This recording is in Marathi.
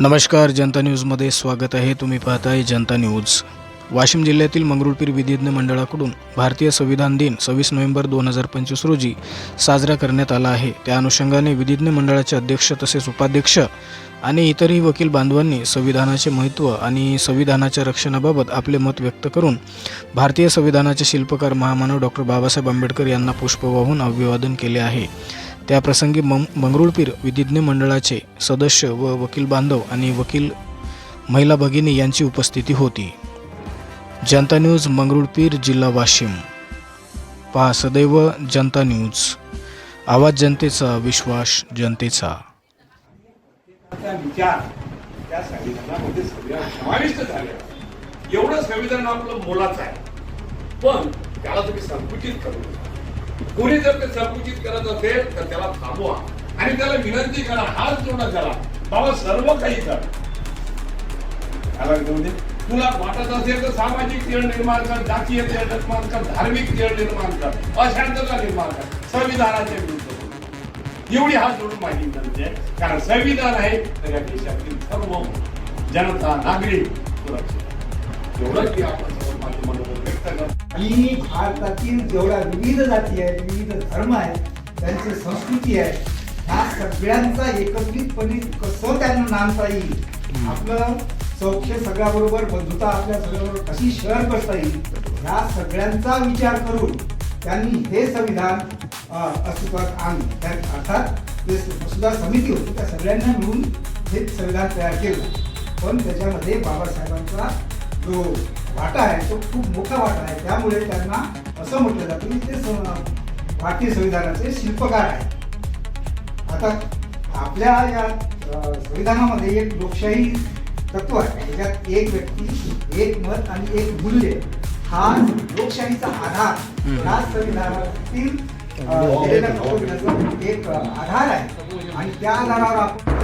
नमस्कार जनता न्यूजमध्ये स्वागत आहे. तुम्ही पाहताय जनता न्यूज. वाशिम जिल्ह्यातील मंगरुळपीर विधिज्ञ मंडळाकडून भारतीय संविधान दिन सव्वीस नोव्हेंबर दोन हजार पंचवीस रोजी साजरा करण्यात आला आहे. त्या अनुषंगाने विधिज्ञ मंडळाचे अध्यक्ष तसेच उपाध्यक्ष आणि इतरही वकील बांधवांनी संविधानाचे महत्त्व आणि संविधानाच्या रक्षणाबाबत आपले मत व्यक्त करून भारतीय संविधानाचे शिल्पकार महामानव डॉक्टर बाबासाहेब आंबेडकर यांना पुष्प वाहून अभिवादन केले आहे. त्याप्रसंगी मं मंगरुळपीर विधिज्ञ मंडळाचे सदस्य व वकील बांधव आणि वकील महिला भगिनी यांची उपस्थिती होती. जनता न्यूज मंगरुळपीर जिल्हा वाशिम. पहा सदैव जनता न्यूज. आवाज जनतेचा विश्वास जनतेचा. एवढं संविधान आपलं मोलाचं आहे. पण त्याला तुम्ही संकुचित करू नका. कोणी जर ते संकुचित करत असेल तर त्याला थांबवा. आणि त्याला विनंती करा हात जोडा करा बाबा सर्व काही कर. तुला वाटत असेल तर सामाजिक तेळ निर्माण कर जातीय तेळ निर्माण कर धार्मिक तेळ निर्माण कर अशांतता निर्माण कर. संविधानाच्या विरुद्ध एवढी हात जोडून माझी विनंती आहे. कारण संविधान आहे तर या देशातील सर्व जनता नागरिक सुरक्षित एवढंच की आपण सर्व माझे मनोगत व्यक्त भारतातील जेवढ्या विविध जाती आहेत विविध धर्म आहेत त्यांची संस्कृती आहे ह्या सगळ्यांचा एकत्रितपणे कसं त्यांना नांदता येईल? आपलं सौख्य सगळ्याबरोबर बंधुता आपल्या सगळ्याबरोबर कशी शहर बसता येईल? ह्या सगळ्यांचा विचार करून त्यांनी हे संविधान अस्तित्वात आणलं. त्या अर्थात जे सुद्धा समिती होती त्या सगळ्यांना मिळून हे संविधान तयार केलं. पण त्याच्यामध्ये बाबासाहेबांचा जो वाटा आहे तो खूप मोठा वाटा आहे. त्यामुळे त्यांना असं म्हटलं जातं की ते भारतीय संविधानाचे शिल्पकार आहेत. आता आपल्या या संविधानामध्ये एक लोकशाही तत्व आहे. त्याच्यात एक व्यक्ती एक मत आणि एक मूल्य हा लोकशाहीचा आधार. हा संविधानातील अ, दिलेल्या तत्वज्ञानाचा एक आधार आहे. आणि त्या आधारावर आपण